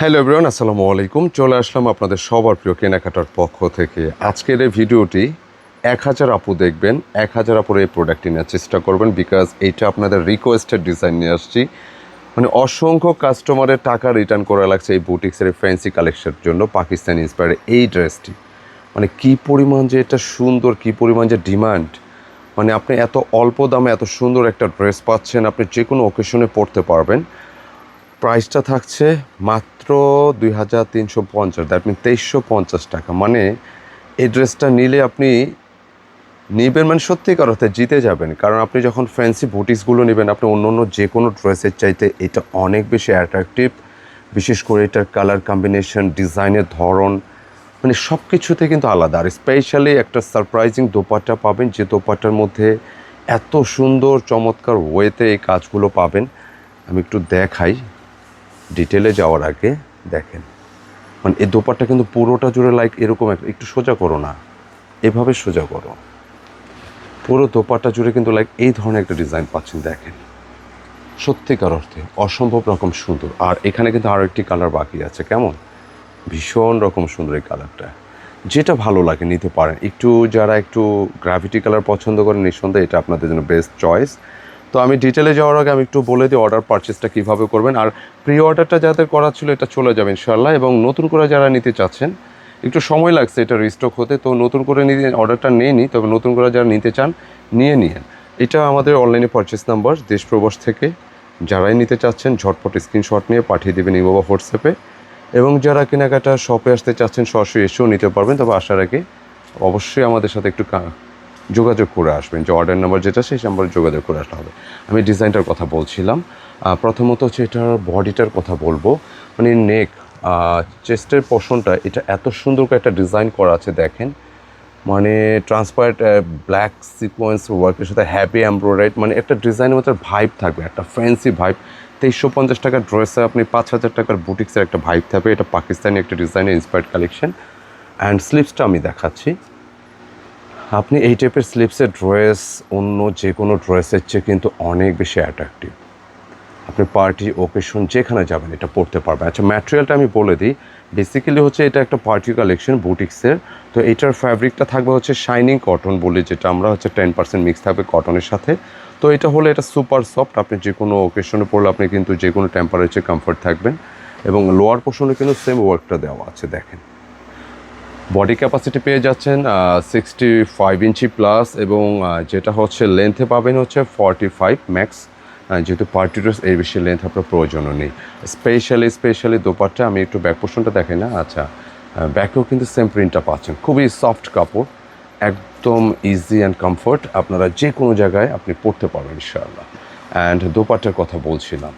Hello everyone, আসসালামু আলাইকুম। চলে আসলাম আপনাদের সবার প্রিয় কেনাকাটার পক্ষ থেকে। আজকের এই ভিডিওটি এক হাজার আপু দেখবেন, এক হাজার আপুর এই প্রোডাক্টটি নেওয়ার চেষ্টা করবেন বিকজ এইটা আপনাদের রিকোয়েস্টেড ডিজাইন নিয়ে আসছি। মানে অসংখ্য কাস্টমারের টাকা রিটার্ন করা লাগছে এই বুটিক্সের ফ্যান্সি কালেকশনের জন্য পাকিস্তানি ইন্সপায়ার এই ড্রেসটি মানে কি পরিমাণ যে এটা সুন্দর, কি পরিমাণ যে ডিমান্ড মানে আপনি এত অল্প দামে এত সুন্দর একটা ড্রেস পাচ্ছেন, আপনি যে কোনো ওকেশনে পরতে পারবেন। প্রাইসটা থাকছে মাত্র দুই হাজার তিনশো পঞ্চাশ দ্যাট মিন তেইশশো পঞ্চাশ টাকা। মানে এই ড্রেসটা নিলে আপনি নিবেন মানে সত্যিকার অর্থে জিতে যাবেন। কারণ আপনি যখন ফ্যান্সি বুটিক্সগুলো নেবেন, আপনি অন্য অন্য যে কোনো ড্রেসের চাইতে এটা অনেক বেশি অ্যাট্রাকটিভ বিশেষ করে এটার কালার কম্বিনেশন ডিজাইনের ধরন মানে সব কিছুতে কিন্তু আলাদা। আর স্পেশালি একটা সারপ্রাইজিং দোপাট্টা পাবেন, যে দোপাট্টার মধ্যে এত সুন্দর, চমৎকার ওয়েতে এই কাজগুলো পাবেন। আমি একটু দেখাই। ডিটেলে যাওয়ার আগে দেখেন। মানে এই দোপাট্টা কিন্তু পুরোটা জুড়ে লাইক এরকম একটা সোজা করো না। এভাবে সোজা করো। পুরো দোপাট্টা জুড়ে কিন্তু লাইক এই ধরনের একটা ডিজাইন পাচ্ছেন, দেখেন। সত্যিকার অর্থে অসম্ভব রকম সুন্দর। আর এখানে কিন্তু আরও একটি কালার বাকি আছে, কেমন? ভীষণ রকম সুন্দর এই কালারটা যেটা ভালো লাগে নিতে পারেন। একটু যারা একটু গ্রাভিটি কালার পছন্দ করেন, নিঃসন্দেহে এটা আপনাদের জন্য বেস্ট চয়েস তো আমি ডিটেলে যাওয়ার আগে আমি একটু বলে দিই অর্ডার পারচেসটা কীভাবে করবেন। আর প্রি অর্ডারটা যাদের করা ছিল এটা চলে যাবে ইনশাল্লাহ এবং নতুন করে যারা নিতে চাচ্ছেন, একটু সময় লাগছে এটা রিস্টক হতে। তো নতুন করে নিয়ে অর্ডারটা নিয়ে নিই, তবে নতুন করে যারা নিতে চান, নিয়ে নিন এটা আমাদের অনলাইনে পারচেস নাম্বার দেশ প্রবাস থেকে। যারাই নিতে চাচ্ছেন, ঝটপট স্ক্রিনশট নিয়ে পাঠিয়ে দেবেন ইমোবা হোয়াটসঅ্যাপে এবং যারা কেনাকাটা শপে আসতে চাচ্ছেন, সরাসরি এসেও নিতে পারবেন। তবে আসার আগে অবশ্যই আমাদের সাথে একটু যোগাযোগ করে আসবেন, যে অর্ডার নাম্বার যেটা সেই নাম্বারে যোগাযোগ করে আসতে হবে। আমি ডিজাইনটার কথা বলছিলাম। প্রথমত হচ্ছে এটার বডিটার কথা বলব। মানে নেক চেস্টের পোর্শনটা এটা এত সুন্দর করে একটা ডিজাইন করা আছে দেখেন। মানে ট্রান্সপারেন্ট ব্ল্যাক সিকোয়েন্স ওয়ার্কের সাথে হ্যাপি এমব্রয়ডারি মানে একটা ডিজাইনের মতো ভাইব থাকবে, একটা ফ্যান্সি ভাইব তেইশশো পঞ্চাশ টাকার ড্রেসে আপনি পাঁচ হাজার টাকার বুটিক্সের একটা ভাইব থাকবে। এটা পাকিস্তানি একটা ডিজাইনের ইন্সপায়ার্ড কালেকশন অ্যান্ড স্লিপসটা আমি দেখাচ্ছি। আপনি এই টাইপের স্লিপসের ড্রেস অন্য যে কোনো ড্রেসের চেয়ে কিন্তু অনেক বেশি অ্যাট্রাকটিভ আপনি পার্টি ওকেশন যেখানে যাবেন এটা পড়তে পারবেন। আচ্ছা ম্যাটেরিয়ালটা আমি বলে দিই। বেসিক্যালি হচ্ছে এটা একটা পার্টি কালেকশন বুটিক্সের তো এটার ফ্যাব্রিকটা থাকবে হচ্ছে শাইনিং কটন বলি, যেটা আমরা হচ্ছে টেন পার্সেন্ট মিক্স থাকবে কটনের সাথে। তো এটা হলে এটা সুপার সফট আপনি যে কোনো ওকেশনে পড়লে আপনি কিন্তু যে কোনো টেম্পারেচার কমফর্ট থাকবেন। এবং লোয়ার পোর্শনে কিন্তু সেম ওয়ার্কটা দেওয়া আছে, দেখেন। বডি ক্যাপাসিটি পেয়ে যাচ্ছেন সিক্সটি ফাইভ ইঞ্চি প্লাস এবং যেটা হচ্ছে লেন্থে পাবেন হচ্ছে ফর্টি ফাইভ ম্যাক্স যেহেতু পার্টি ড্রেস এর বেশি লেন্থ আপনার প্রয়োজনও নেই। স্পেশালি স্পেশালি দোপাট্টা, আমি একটু ব্যাক পোর্শনটা দেখাই না আচ্ছা ব্যাকেও কিন্তু সেম প্রিন্টটা পাচ্ছেন। খুবই সফট কাপড়, একদম ইজি অ্যান্ড কমফোর্ট আপনারা যে কোনো জায়গায় আপনি পরতে পারবেন ইনশাআল্লাহ। অ্যান্ড দোপাট্টার কথা বলছিলাম।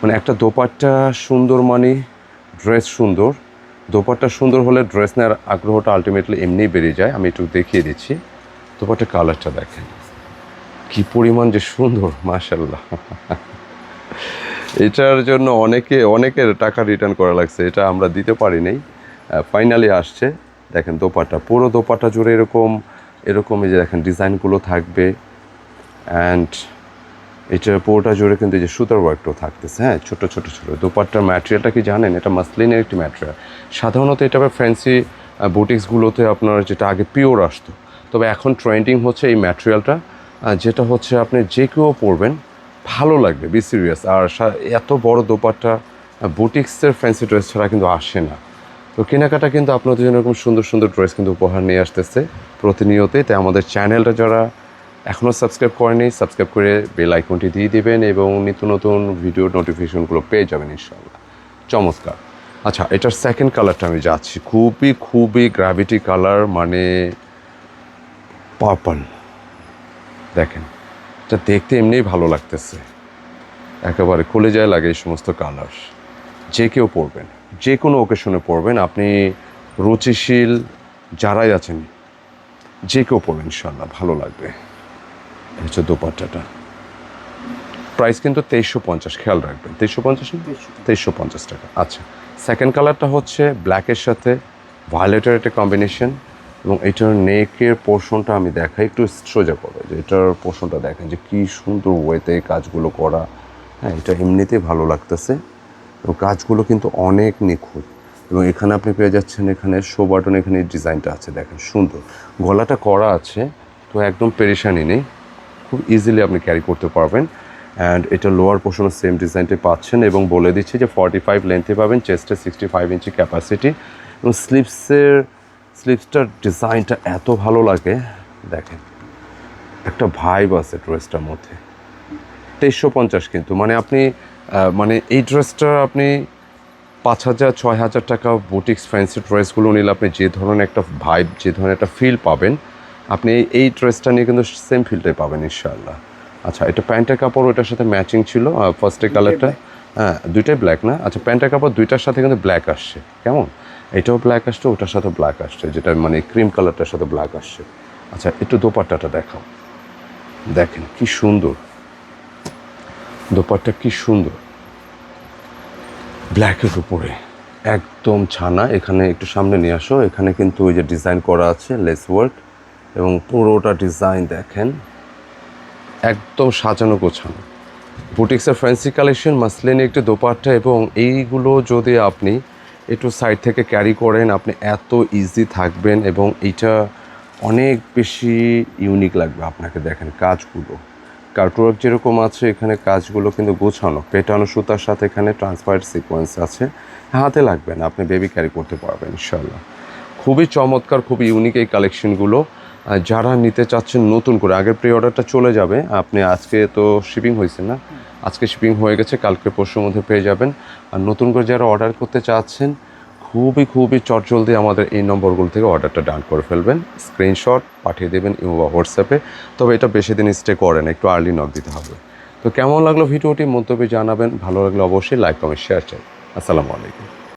মানে একটা দোপাট্টা সুন্দর মানে ড্রেস সুন্দর দোপাট্টা সুন্দর হলে ড্রেস নেওয়ার আগ্রহটা আলটিমেটলি এমনিই বেরিয়ে যায়। আমি একটু দেখিয়ে দিচ্ছি। দোপাট্টার কালারটা দেখেন। কি পরিমাণ যে সুন্দর মাশাল্লাহ এটার জন্য অনেকে, অনেকের টাকা রিটার্ন করা লাগছে। এটা আমরা দিতে পারি নাই ফাইনালি আসছে। দেখেন দোপাট্টা। পুরো দোপাট্টা জুড়ে এরকম এরকম এই যে দেখেন ডিজাইনগুলো থাকবে। অ্যান্ড এটার পুরোটা জুড়ে কিন্তু যে সুতার ওয়ার্কটাও থাকতেছে হ্যাঁ ছোটো ছোটো ছোটো। দোপাট্টার ম্যাটেরিয়ালটা কি জানেন? এটা মাসলিনের একটি ম্যাটেরিয়াল সাধারণত এটা আবার ফ্যান্সি বুটিক্সগুলোতে আপনার যেটা আগে পিওর আসতো। তবে এখন ট্রেন্ডিং হচ্ছে এই ম্যাটেরিয়ালটা যেটা হচ্ছে আপনি যে কেউ পরবেন, ভালো লাগবে বি সিরিয়াস আর এত বড় দোপাট্টা বুটিক্সের ফ্যান্সি ড্রেস ছাড়া কিন্তু আসে না। তো কেনাকাটা কিন্তু আপনাদের জন্য এরকম সুন্দর সুন্দর ড্রেস কিন্তু উপহার নিয়ে আসতেছে। প্রতিনিয়তই তাই আমাদের চ্যানেলটা যারা এখনও সাবস্ক্রাইব করেনি সাবস্ক্রাইব করে বেল আইকনটি দিয়ে দেবেন এবং নিত্য নতুন ভিডিও নোটিফিকেশনগুলো পেয়ে যাবেন ইনশাল্লাহ চমৎকার। আচ্ছা এটার সেকেন্ড কালারটা আমি যাচ্ছি। খুবই খুবই গ্র্যাভিটি কালার মানে পার্পল দেখেন, এটা দেখতে এমনিই ভালো লাগতেছে। একেবারে খুলে যায় লাগে এই সমস্ত কালার যে কেউ পরবেন, যে কোনো ওকেশনে পরবেন, আপনি রুচিশীল যারাই আছেন, যে কেউ পরবেন ইনশাল্লাহ ভালো লাগবে। হচ্ছে দোপাট্টাটা। প্রাইস কিন্তু তেইশশো পঞ্চাশ খেয়াল রাখবেন। তেইশশো পঞ্চাশ তেইশশো পঞ্চাশ। টাকা। আচ্ছা সেকেন্ড কালারটা হচ্ছে ব্ল্যাকের সাথে ভায়োলেটের একটা কম্বিনেশন এবং এটার নেকের পোর্শনটা আমি দেখাই একটু সোজা করো যে এটার পোর্শনটা দেখেন যে কী সুন্দর ওয়েতে কাজগুলো করা। হ্যাঁ এটা এমনিতেই ভালো লাগতেছে এবং কাজগুলো কিন্তু অনেক নিখুঁত এবং এখানে আপনি পেয়ে যাচ্ছেন এখানে শো বাটন এখানে ডিজাইনটা আছে দেখেন সুন্দর। গলাটা করা আছে তো একদম পেরেশানি নেই। খুব ইজিলি আপনি ক্যারি করতে পারবেন। অ্যান্ড এটা লোয়ার পোর্শনও সেম ডিজাইনটি পাচ্ছেন এবং বলে দিচ্ছি যে ফর্টি ফাইভ লেন্থে পাবেন চেস্টে সিক্সটি ফাইভ ইঞ্চি ক্যাপাসিটি এবং স্লিপসের স্লিপসটার ডিজাইনটা এত ভালো লাগে, দেখেন, একটা ভাইব আছে ড্রেসটার মধ্যে। তেইশশো পঞ্চাশ কিন্তু মানে আপনি মানে এই ড্রেসটা আপনি পাঁচ হাজার, ছয় হাজার টাকা বুটিক্স ফ্যান্সি ড্রেসগুলো নিলে আপনি যে ধরনের একটা ভাইব যে ধরনের একটা ফিল পাবেন আপনি এই- ড্রেসটা নিয়ে কিন্তু সেম ফিলটাই পাবেন ইনশাআল্লাহ। আচ্ছা এটা প্যান্টের কাপড় ওটার সাথে ম্যাচিং ছিল ফার্স্টে কালারটা হ্যাঁ দুইটাই ব্ল্যাক না? আচ্ছা প্যান্টের কাপড় দুইটার সাথে কিন্তু ব্ল্যাক আসছে। কেমন? এটাও ব্ল্যাক আসছে ওটার সাথে ব্ল্যাক আসছে যেটা মানে ক্রিম কালারটার সাথে ব্ল্যাক আসছে। আচ্ছা একটু দোপাট্টাটা দেখাও। দেখেন কি সুন্দর। দোপাট্টা কি সুন্দর। ব্ল্যাকের উপরে। একদম ছানা এখানে একটু সামনে নিয়ে আসো। এখানে কিন্তু ওই যে ডিজাইন করা আছে লেস ওয়ার্ক এবং পুরোটা ডিজাইন দেখেন। একদম সাজানো গোছানো। বুটিক্সের ফ্যান্সি কালেকশন মাসলিনে একটি দোপাট্টা এবং এইগুলো যদি আপনি একটু সাইড থেকে ক্যারি করেন, আপনি এত ইজি থাকবেন এবং এইটা অনেক বেশি ইউনিক লাগবে আপনাকে দেখেন কাজগুলো। কার্টওয়ার্ক যেরকম আছে, এখানে কাজগুলো কিন্তু গোছানো। পেটানো সুতার সাথে এখানে ট্রান্সপারেন্ট সিকোয়েন্স আছে। হাতে লাগবে না, আপনি বেবি ক্যারি করতে পারবেন ইনশাল্লাহ খুবই চমৎকার, খুবই ইউনিক এই কালেকশনগুলো যারা নিতে চাচ্ছেন নতুন করে, আগের প্রি অর্ডারটা চলে যাবে। আপনি আজকে তো শিপিং হয়েছে না? আজকে শিপিং হয়ে গেছে, কালকে পরশুর মধ্যে পেয়ে যাবেন। আর নতুন করে যারা অর্ডার করতে চাচ্ছেন, খুবই খুবই চটজলদি আমাদের এই নম্বরগুলো থেকে অর্ডারটা ডান করে ফেলবেন। স্ক্রিনশট পাঠিয়ে দেবেন ইউবা হোয়াটসঅ্যাপে তবে এটা বেশি দিন স্টে করে না, একটু আর্লি নক দিতে হবে। তো কেমন লাগল ভিডিওটি, মন্তব্যে জানাবেন। ভালো লাগলে অবশ্যই লাইক কমেন্ট শেয়ার চাই আসসালামু আলাইকুম।